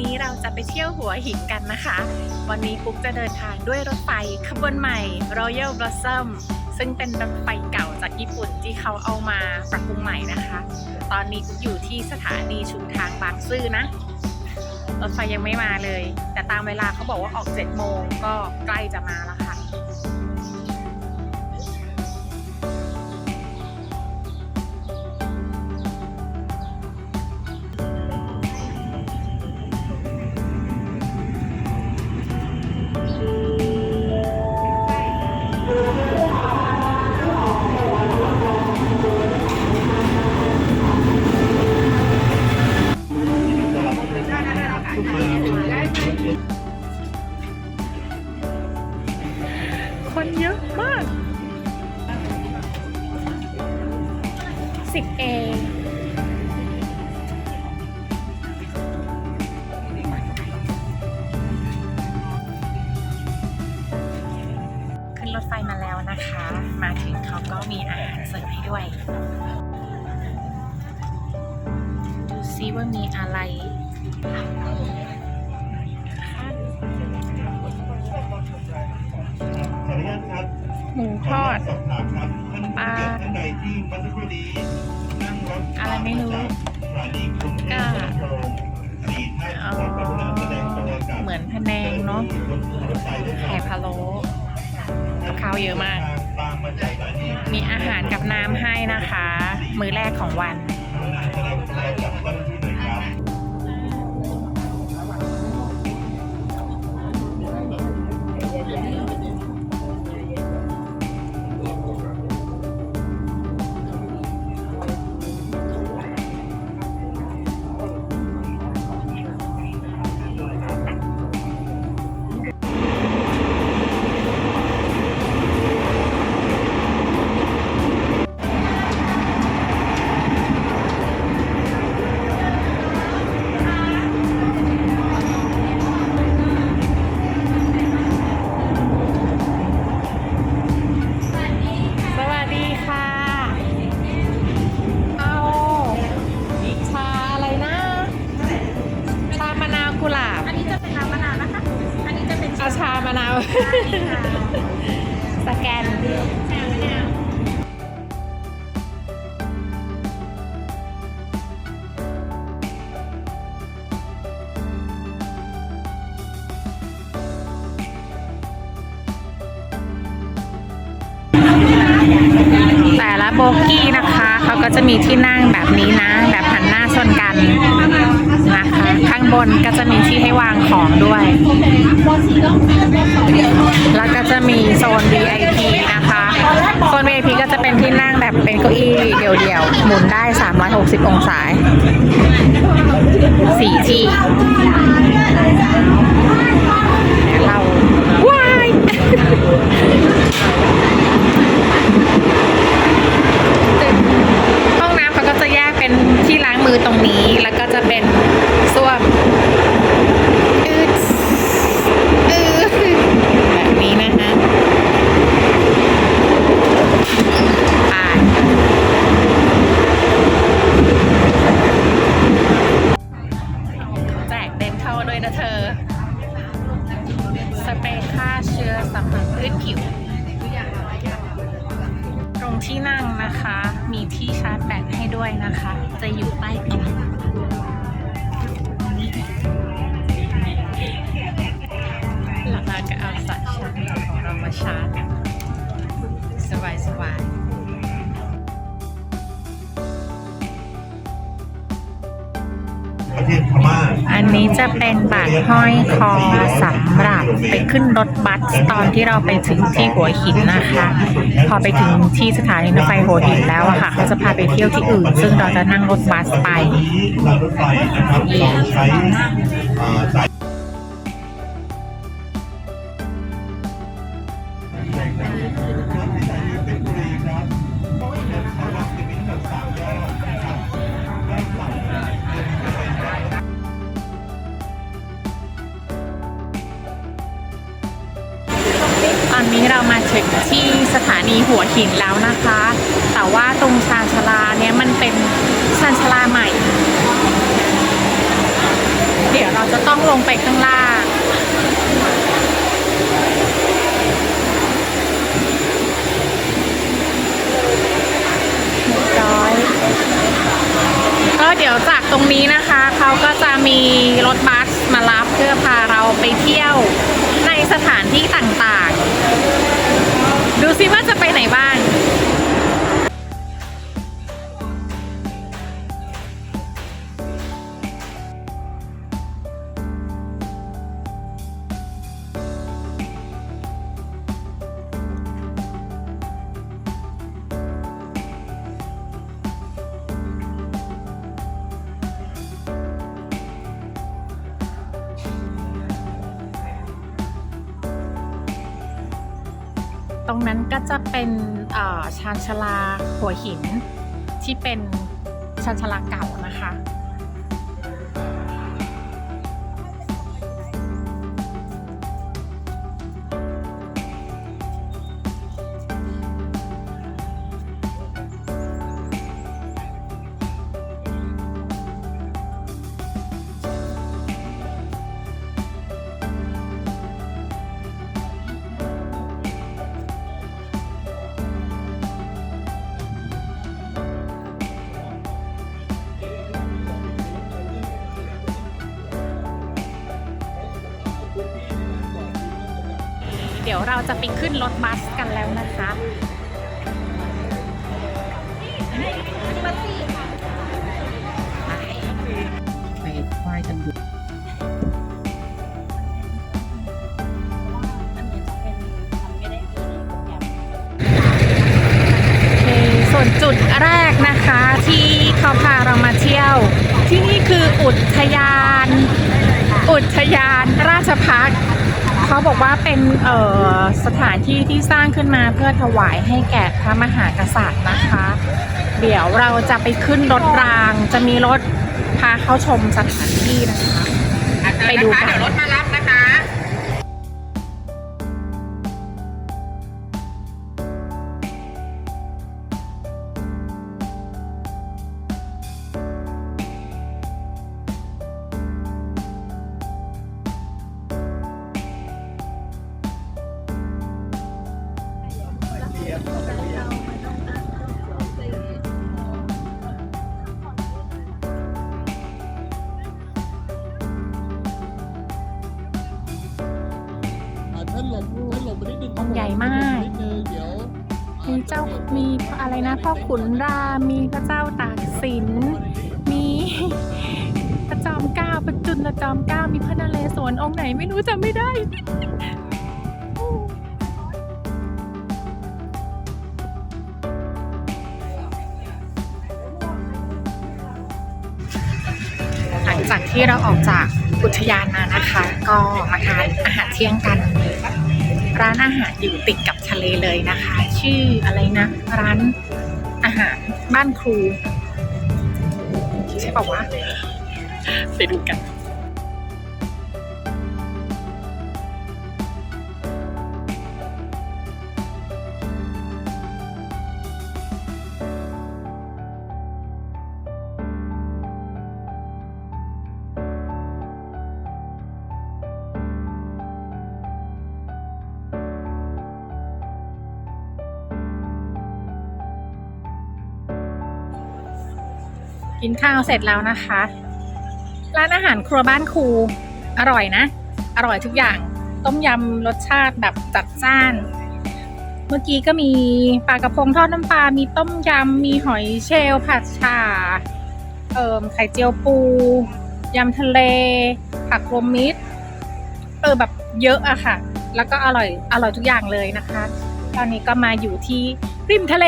วันนี้เราจะไปเที่ยวหัวหินกันนะคะ วันนี้ปุ๊กจะเดินทางด้วยรถไฟขบวนใหม่ Royal Blossom ซึ่งเป็นรถไฟเก่าจากญี่ปุ่นที่เขาเอามาปรับปรุงใหม่นะคะ ตอนนี้ปุ๊กอยู่ที่สถานีชุมทางบางซื่อนะ รถไฟยังไม่มาเลย แต่ตามเวลาเขาบอกว่าออก 7 โมงก็ใกล้จะมาแล้วค่ะ มาแล้วนะคะ มาถึงเขาก็มีอาหารเสิร์ฟให้ด้วย ดูซิว่ามีอะไรขออนุญาตครับหมูทอดสอบถามครับท่านปลาผู้เกียรติท่านใดที่เมื่อสักครู่นี้นั่งรถอะไรไม่รู้จากสถานีกรุงเทพเซ็นทรัลสี่ท่านอ๋อขอกรุณาแสดงตัวกับเหมือนพะแนงเนาะรถไฟด้วยคไข่รับพะโล้กับ ข้าวเยอะมากตามมาจากสถานีมีอาหารกับน้ำให้นะคะ มื้อแรกของวัน โบกี้นะคะ เขาก็จะมีที่นั่งแบบนี้นะ แบบหันหน้าชนกันนะคะ ข้างบนก็จะมีที่ให้วางของด้วย แล้วก็จะมีโซน VIP นะคะ โซน VIP ก็จะเป็นที่นั่งแบบเป็นเก้าอี้เดี่ยวๆ หมุนได้ 360 องศาสี่ที่เราว้าย ห้องน้ำเขาก็จะแยก เป็นที่ล้างมือตรงนี้แล้วก็จะเป็นส้วมอืดแบบนี้นะคะไปแจกเต็มเท่าด้วยนะเธอ สเปรย์ฆ่าเชื้อสำหรับพื้นผิว ที่นั่งนะคะ มีที่ชาร์จแบตให้ด้วยนะคะ จะอยู่ใต้เต๊ะแล้วเราก็เอาสายชาร์จของเรามาชาร์จสบายๆ ประเทศพม่าๆอันนี้จะเป็นบัตรห้อยคอสำหรับไปขึ้นรถบัสตอนที่เราไปถึงที่หัวหินนะคะ พอไปถึงที่สถานีรถไฟหัวหินแล้วอะค่ะเขาจะพาไปเที่ยวที่อื่น ซึ่งเราจะนั่งรถบัสไปรางรถไฟนะครับเราใช้อ่าสาย ถึงที่สถานีหัวหินแล้วนะคะ แต่ว่าตรงชานชาลาเนี่ยมันเป็นชานชาลาใหม่ เดี๋ยวเราจะต้องลงไปข้างล่างร้อยก็เดี๋ยวจากตรงนี้นะคะเขาก็จะมีรถบัสมารับเพื่อพาเราไปเที่ยวในสถานที่ต่างๆ ดูซิว่าจะไปไหนบ้าง รงนั้นก็จะเป็นชานชาลาหัวหินที่เป็นชานชาลาเก่า ยวเราจะไปขึ้นรถบัสกันแล้วนะคะไปไหว้กันอยู่โอเคส่วนจุดแรกนะคะที่เขาพาเรามาเที่ยว ที่นี่คืออุทยาน อุทยานราชพักษ์ เขาบอกว่าเป็นเอ่อสถานที่ที่สร้างขึ้นมาเพื่อถวายให้แก่พระมหากษัตริย์นะคะ เดี๋ยวเราจะไปขึ้นรถราง จะมีรถพาเข้าชมสถานที่นะคะ ไปดูกันเดี๋ยวรถมารับ จากที่เราออกจากอุทยานมานะคะ ก็มาทานอาหารเที่ยงกัน ร้านอาหารอยู่ติดกับทะเลเลยนะคะ ชื่ออะไรนะ ร้านอาหารบ้านครูใช่ป่าวะไปดูกัน นข้าวเสร็จแล้วนะคะ ร้านอาหารครัวบ้านครูอร่อยนะ อร่อยทุกอย่าง ต้มยำรสชาติแบบจัดจ้าน เมื่อกี้ก็มีปลากระพงทอดน้ำปลา มีต้มยำ มีหอยเชลล์ผัดฉ่าเอ่มไข่เจียวปู ยำทะเล ผักรวมมิตร เออแบบเยอะอะค่ะ แล้วก็อร่อย อร่อยทุกอย่างเลยนะคะ ตอนนี้ก็มาอยู่ที่ริมทะเล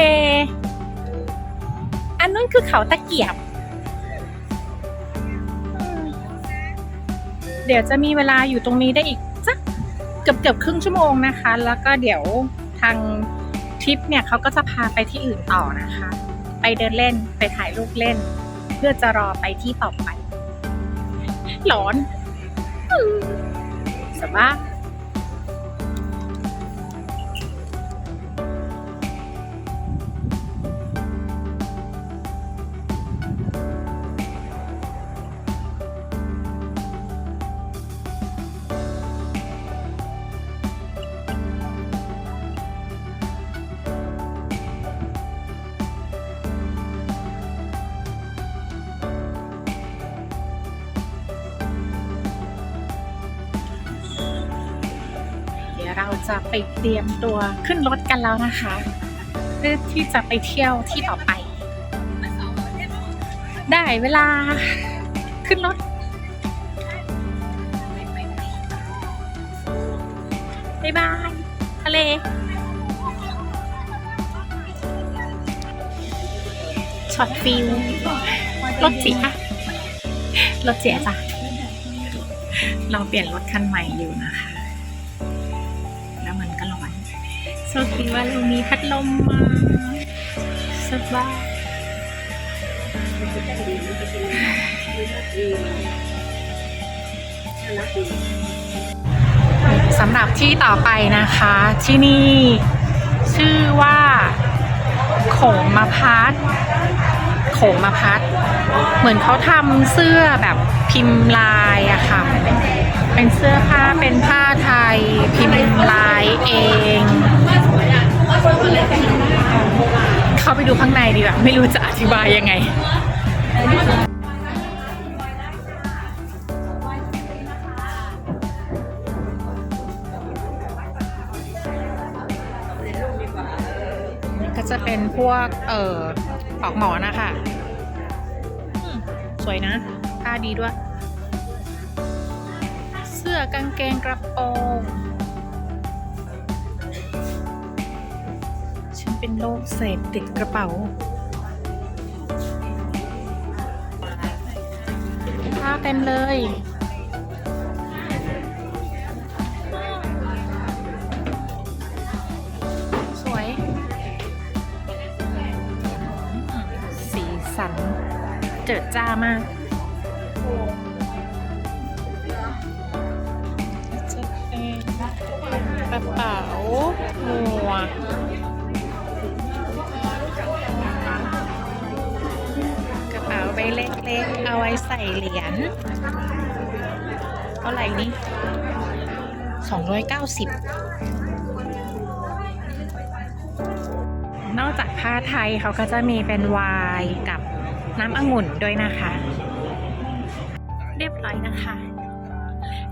อันนู้นคือเขาตะเกียบ เดี๋ยวจะมีเวลาอยู่ตรงนี้ได้อีกสักเกือบเกือบครึ่งชั่วโมงนะคะ แล้วก็เดี๋ยวทางทริปเนี่ยเขาก็จะพาไปที่อื่นต่อนะคะ ไปเดินเล่นไปถ่ายรูปเล่น เพื่อจะรอไปที่ต่อไปร้อนสบาย จะไปเตรียมตัวขึ้นรถกันแล้วนะคะ เพื่อที่จะไปเที่ยวที่ต่อไป ได้เวลาขึ้นรถบายบายทะเล ช็อตฟิลรถเสียรถเสียจ้ะ เราเปลี่ยนรถคันใหม่อยู่นะคะ โชคดีว่าเรามีพัดลมมาสบายสำหรับที่ต่อไปนะคะ ที่นี่ชื่อว่า โขงมาพัดโขงมาพัด เหมือนเขาทำเสื้อแบบพิมพ์ลายอะค่ะ เป็นเสื้อผ้าเป็นผ้าไทย พิมพ์ลายเอง เข้าไปดูข้างในดีกว่าไม่รู้จะอธิบายยังไง ก็จะเป็นพวก เอ่อปอกหมอนะคะสวยนะผ้าดีด้วย เสื้อกางเกงกระโปรง เป็นโรคเสพติดกระเป๋าผ้าเต็มเลย สวย สีสัน เจิดจ้ามาก เอาไว้ใส่เหรียญเท่าไหร่นี่290นอกจากผ้าไทยเขาก็จะมีเป็นวน์กับน้ำองุ่นด้วยนะคะ เรียบร้อยนะคะ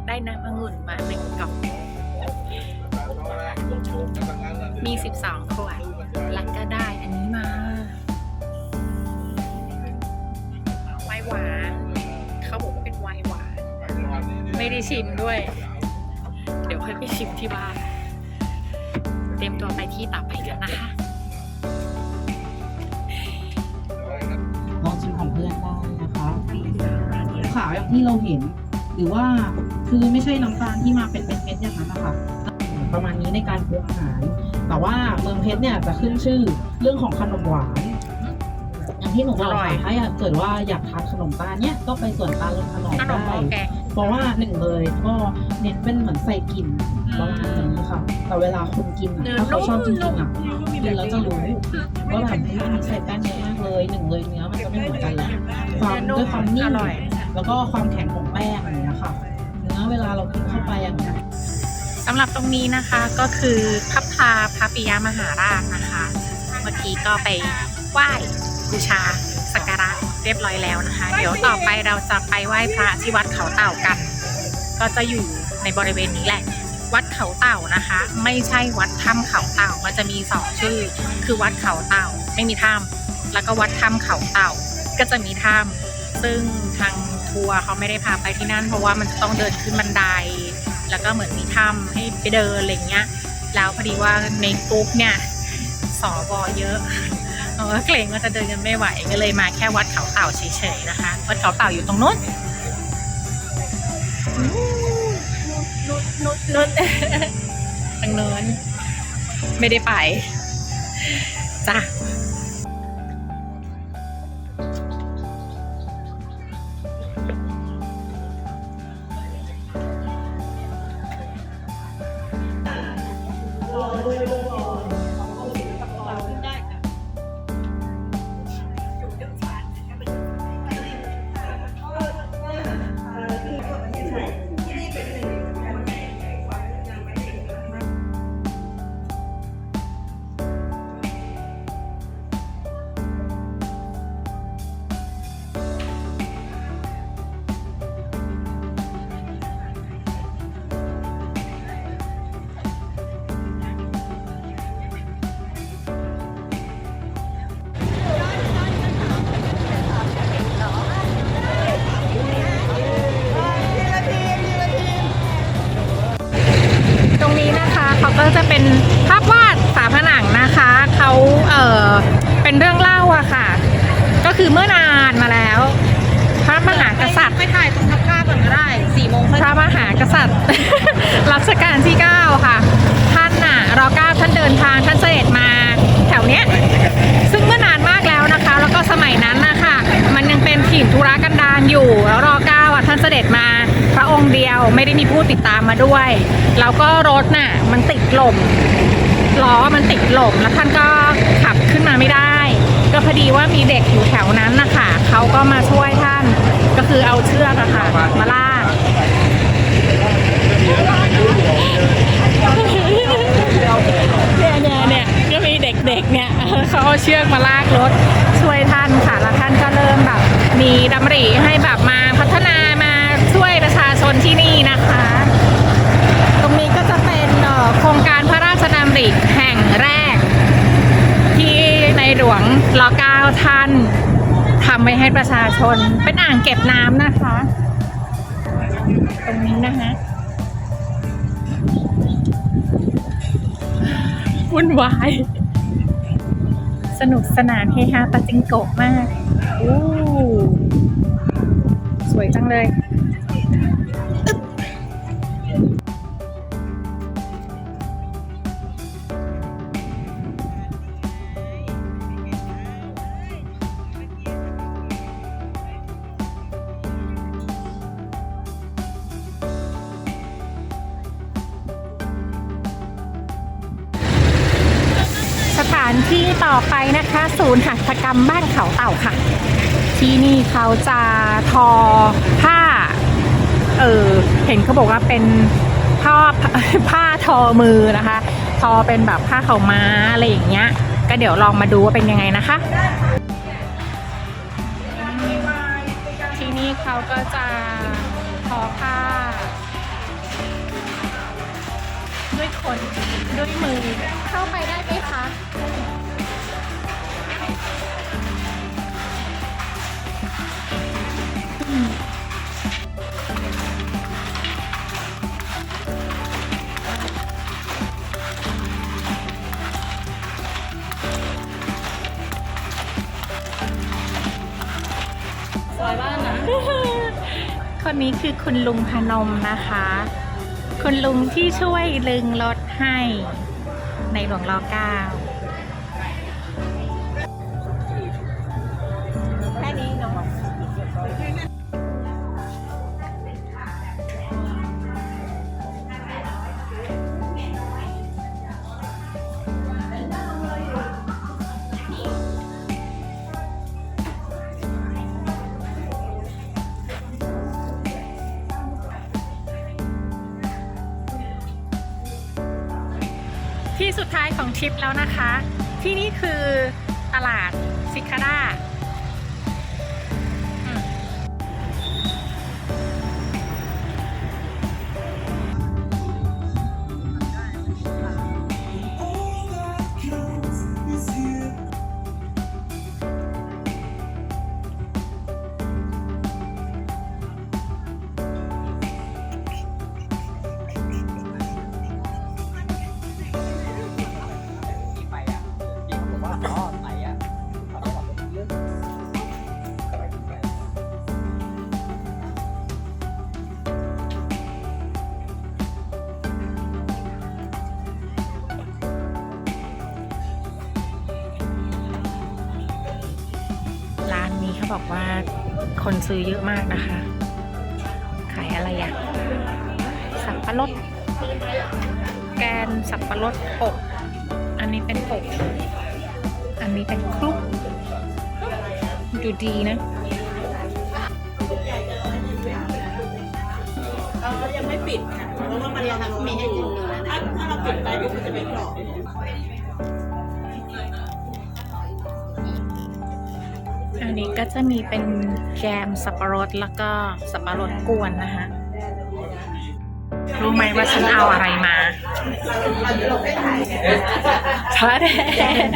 ได้น้ำองุ่นมาหนึ่งกล่องมี 12ขว ไม่ได้ชิมด้วย เดี๋ยวค่อยไปชิมที่บ้าน เตรียมตัวไปที่ต่อไปกันนะคะลองชิมของเพื่อนได้นะคะขาวอย่างที่เราเห็น หรือว่าคือไม่ใช่น้ำตาลที่มาเป็นเม็ดๆอย่างนั้นนะคะประมาณนี้ในการปรุงอาหาร แต่ว่าเมืองเพชรเนี่ยจะขึ้นชื่อเรื่องของขนมหวานอย่างที่หนูบอกอร่อยค่ะถ้าอยากเกิดว่าอยากทานขนมตาลเนี่ยก็ไปสวนตาลลงขนมขนมหม้ได้อแกง เพราะว่าหนึ่งเลยก็เน้นเป็นเหมือนใส่กลิ่นประมาณนี้ค่ะ แต่เวลาคนกินอะถ้าเขาชอบจริงๆอะกินแล้วจะรู้ว่าแบบอันนี้ใส่แป้งเยอะมากเลยหนึ่งเลยเนื้อมันจะไม่เหมือนกันแหละความด้วยความนิ่อมร่อยแล้วก็ความแข็งของแป้งอย่างเงี้ยค่ะเนื้อเวลาเรากินเข้าไปอย่างเงี้ยสำหรับตรงนี้นะคะก็คือพับพลาพระปิยมหาราชนะคะ เมื่อกี้ก็ไปไหว้บูชาสักการะ เรียบร้อยแล้วนะคะ เดี๋ยวต่อไปเราจะไปไหว้พระที่วัดเขาเต่ากัน ก็จะอยู่ในบริเวณนี้แหละ วัดเขาเต่านะคะ ไม่ใช่วัดถ้ำเขาเต่ามันจะมีสองชื่อ คือวัดเขาเต่าไม่มีถ้ำแล้วก็วัดถ้ำเขาเต่าก็จะมีถ้ำซึ่งทางทัวร์เขาไม่ได้พาไปที่นั่น เพราะว่ามันจะต้องเดินขึ้นบันได แล้วก็เหมือนมีถ้ำให้ไปเดินอะไรเงี้ยแล้วพอดีว่าในกรุ๊ปเนี่ยสอบอเยอะ เออเกรงว่าจะเดินกันไม่ไหวก็เลยมาแค่วัดเขาเต่าเฉยๆนะคะ วัดเขาเต่าอยู่ตรงนู้นนุดนุดนุดทางโน้นไม่ได้ไปจ้ะ คือเมื่อนานมาแล้ว พระมหากษัตริย์ไปถ่ายตรงทับข้าก่อนก็ได้สี่โมงพระมหากษัตริย์ รัชกาลที่เก้าค่ะ ท่านน่ะรอเก้าท่านเดินทางท่านเสด็จมาแถวเนี้ยซึ่งเมื่อนานมากแล้วนะคะ แล้วก็สมัยนั้นนะคะมันยังเป็นถิ่นธุรกันดารอยู่ แล้วรอเก้าท่านเสด็จมาพระองค์เดียวไม่ได้มีผู้ติดตามมาด้วย แล้วก็รถน่ะมันติดลมล้อมันติดลมแล้วท่านก็ขับขึ้นมาไม่ได้ พอดีว่ามีเด็กอยู่แถวนั้นนะคะเขาก็มาช่วยท่านก็คือเอาเชือกอะค่ะ มาลากเนี่ยเนี่ยเนี่ยก็มีเด็กๆเนี่ยเขาเอาเชือกมาลากรถช่วยท่านค่ะแล้วท่านก็เริ่มแบบ มีดำริให้แบบมาพัฒนามาช่วยประชาชนที่นี่นะคะ ตรงนี้ก็จะเป็นโครงการพระราชดำริแห่งแรก หลวงรอเก้าท่านทำไว้ให้ประชาชน เป็นอ่างเก็บน้ำนะคะ ตรงนี้นะคะวุ่นวาย สนุกสนานเฮฮาปาจิงโกะมาก อู้ สวยจังเลย ไปนะคะ ศูนย์หัตถกรรมบ้านเขาเต่าค่ะ ที่นี่เขาจะทอผ้า เออเห็นเขาบอกว่าเป็นผ้าผ้าทอมือนะคะ ทอเป็นแบบผ้าเขาม้าอะไรอย่างเงี้ย ก็เดี๋ยวลองมาดูว่าเป็นยังไงนะคะ ที่นี่เขาก็จะทอผ้า ด้วยคนด้วยมือเข้าไปได้ไหมคะ คนนี้คือคุณลุงพนมนะคะ คุณลุงที่ช่วยลึงรถให้ในหลวงรอเก้า ที่สุดท้ายของทริปแล้วนะคะ ที่นี่คือตลาดซิคาร่า บอกว่าคนซื้อเยอะมากนะคะ ขายอะไรอะสับปะรด แกนสับปะรดอบอันนี้เป็นอบอันนี้เป็นคลุก ดูดีนะยังไม่ปิดค่ะ เพราะว่ามันยังมีให้กินอยู่ถ้าถ้าเราปิดไปมันจะไม่กรอบ ก็จะมีเป็นแกมสับปะรดแล้วก็สับปะรดกวนนะคะรู้ไหมว่าฉันเอาอะไรมาชาแดง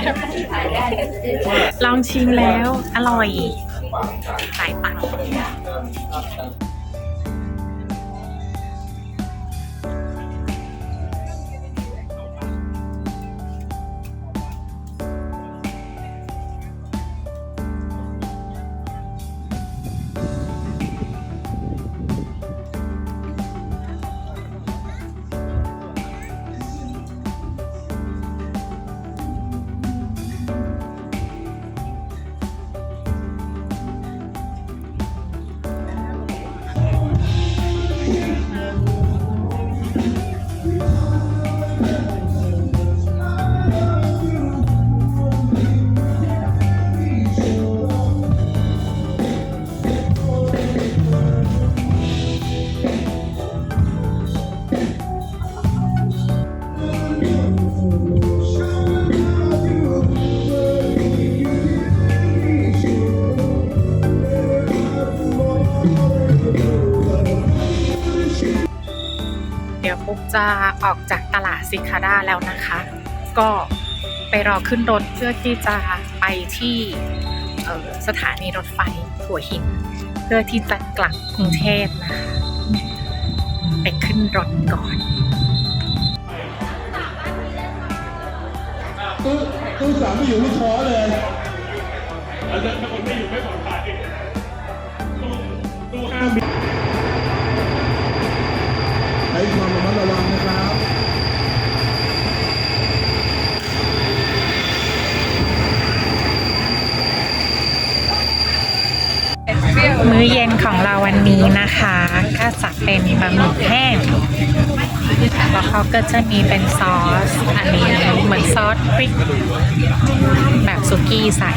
ลองชิมแล้ว อร่อยสายตัง จะออกจากตลาดซิคาร่าแล้วนะคะ ก็ไปรอขึ้นรถเพื่อที่จะไปที่สถานีรถไฟหัวหิน เพื่อที่จะกลับกรุงเทพนะคะ ไปขึ้นรถก่อนตู้ตู้สามไม่อยู่ลูกคอเลย ของเราวันนี้นะคะก็จะเป็นบะหมี่แห้งแล้วเขาก็จะมีเป็นซอส อันนี้เหมือนซอสพริก แบบสุกี้ใส่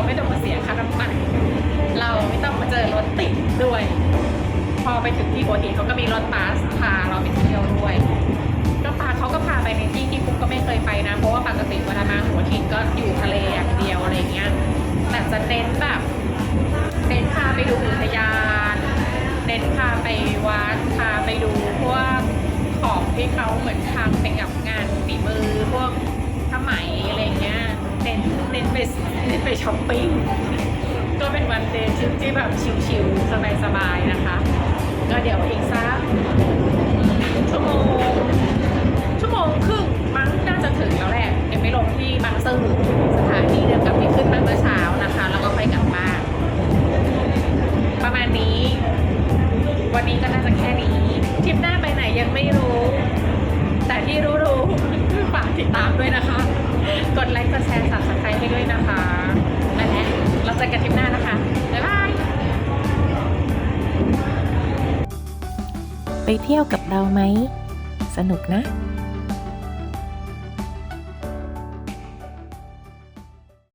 ราไม่ต้องมาเสียค่าน้ำมันเราไม่ต้องมาเจอรถติดด้วย พอไปถึงที่หัวหินเขาก็มีรถบัสพาเราไปเที่ยวด้วยรถบัสเขาก็พาไปในที่ที่ปุ๊กก็ไม่เคยไปนะ เพราะว่าปกติเวลามาหัวหินก็อยู่ทะเลอย่างเดียวอะไรเงี้ยแต่จะเน้นแบบเน้นพาไปดูอุทยานเน้นพาไปวัดพาไปดูพวกของที่เขาเหมือนทำเป็นงานฝีมือพวกผ้าไหมอะไรเงี้ย ค์ไปเต้นไปช้อปปิ้งก็เป็นวันเดย์ทริปที่แบบชิลๆสบายๆนะคะ ก็เดี๋ยวอีกสักชั่วโมงชั่วโมงครึ่งมั้งน่าจะถึงแล้วแหละยังไม่ลงที่บางซื่อสถานีเดิมกับที่ขึ้นมาเมื่อเช้านะคะ แล้วก็ไปกลับบ้านประมาณนี้ วันนี้ก็น่าจะแค่นี้ทริปหน้าไปไหนยังไม่รู้ แต่ที่รู้ๆฝากติดตามด้วยนะคะ กดไลค์กดแชร์สับสไครต์ให้ด้วยนะคะและเราเจอกันทริปหน้านะคะ บ๊ายบาย ไปเที่ยวกับเราไหม สนุกนะ